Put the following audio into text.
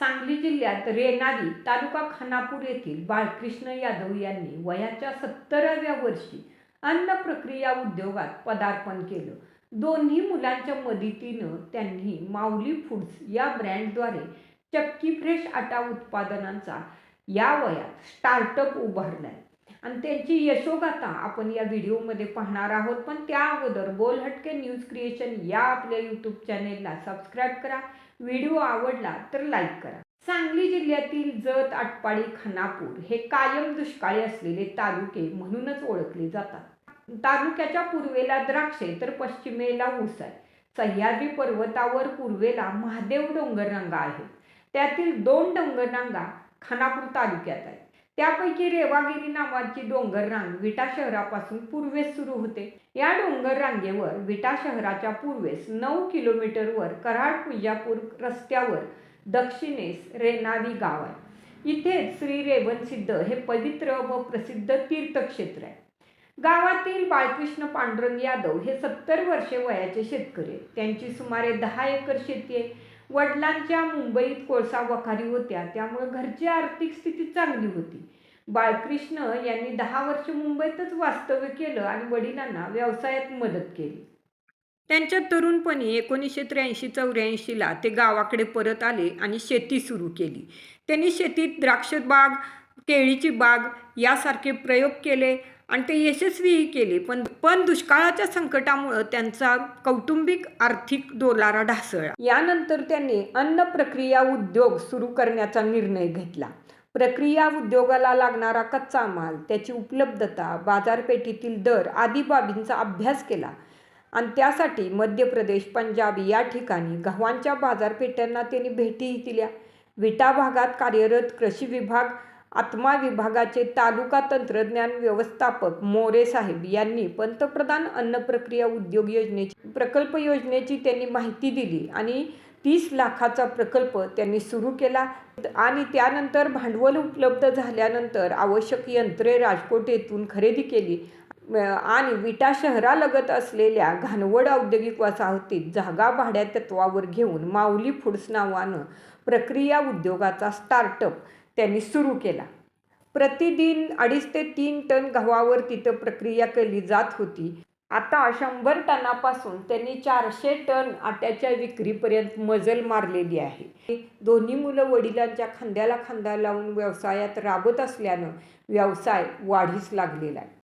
सांगली जिल्ह्यात रेणारी तालुका खानापूर येथील बाळकृष्ण यादव यांनी वयाच्या सत्तराव्या वर्षी अन्न प्रक्रिया उद्योगात पदार्पण केलं. दोन्ही मुलांच्या मदतीनं त्यांनी माऊली फूड्स या ब्रँडद्वारे चक्की फ्रेश आटा उत्पादनांचा या वयात स्टार्टअप उभारलाय. आणि त्यांची यशोगाथा आपण या व्हिडिओमध्ये पाहणार आहोत. पण त्या अगोदर बोल हटके न्यूज क्रिएशन या आपल्या यूट्यूब चॅनेलला सबस्क्राईब करा. व्हिडिओ आवडला तर लाईक करा. सांगली जिल्ह्यातील जत आटपाडी खानापूर हे कायम दुष्काळी असलेले तालुके म्हणूनच ओळखले जातात. तालुक्याच्या पूर्वेला द्राक्षे तर पश्चिमेला ऊस आहे. सह्याद्री पर्वतावर पूर्वेला महादेव डोंगररांगा आहेत त्यातील दोन डोंगररांगा खानापूर तालुक्यात आहेत. त्यापैकी रेवागिरी नावाची डोंगररांग विटा शहरापासून पूर्वेस सुरू होते. या डोंगर रांगेवर विटा शहराच्या पूर्वेस नऊ किलोमीटरवर कराड विजापूर रस्त्यावर दक्षिणेस रेनावी गाव आहे. इथेच श्री रेवणसिद्ध हे पवित्र व प्रसिद्ध तीर्थक्षेत्र आहे. गावातील बाळकृष्ण पांडुरंग यादव हे सत्तर वर्षे वयाचे शेतकरी आहेत. त्यांची सुमारे दहा एकर शेती आहे. वडिलांच्या मुंबईत कोळसा वखारी होत्या. त्यामुळे घरची आर्थिक स्थिती चांगली होती. बाळकृष्ण यांनी दहा वर्ष मुंबईतच वास्तव्य केलं आणि वडिलांना व्यवसायात मदत केली. त्यांच्या तरुणपणी एकोणीसशे त्र्याऐंशी चौऱ्याऐंशीला ते गावाकडे परत आले आणि शेती सुरू केली. त्यांनी शेतीत द्राक्ष बाग केळीची बाग यासारखे प्रयोग केले. आणि ते यशस्वीही केले. पण पण दुष्काळाच्या संकटामुळं त्यांचा कौटुंबिक आर्थिक डोलारा ढासळला. यानंतर त्यांनी अन्न प्रक्रिया उद्योग सुरू करण्याचा निर्णय घेतला. प्रक्रिया उद्योगाला लागणारा कच्चा माल त्याची उपलब्धता बाजारपेठेतील दर आदी बाबींचा अभ्यास केला. आणि त्यासाठी मध्य प्रदेश पंजाब या ठिकाणी गव्हांच्या बाजारपेठांना त्यांनी भेटीही दिल्या. विटा भागात कार्यरत कृषी विभाग आत्मा विभागाचे तालुका तंत्रज्ञान व्यवस्थापक मोरे साहेब यांनी पंतप्रधान अन्न प्रक्रिया उद्योग योजनेची प्रकल्प योजनेची त्यांनी माहिती दिली आणि तीस लाखाचा प्रकल्प त्यांनी सुरू केला. आणि त्यानंतर भांडवल उपलब्ध झाल्यानंतर आवश्यक यंत्रे राजकोट येथून खरेदी केली. आणि विटा शहरालगत असलेल्या घाणवड औद्योगिक वसाहतीत जागा भाड्या तत्वावर घेऊन माऊली फूड्स नावानं प्रक्रिया उद्योगाचा स्टार्टअप त्यांनी सुरू केला. प्रतिदिन अडीच ते तीन टन गव्हावर तिथं प्रक्रिया केली जात होती. आता शंभर टनापासून त्यांनी चारशे टन आट्याच्या विक्रीपर्यंत मजल मारलेली आहे. दोन्ही मुलं वडिलांच्या खांद्याला खांदा लावून व्यवसायात राबत असल्यानं व्यवसाय वाढीस लागलेला आहे.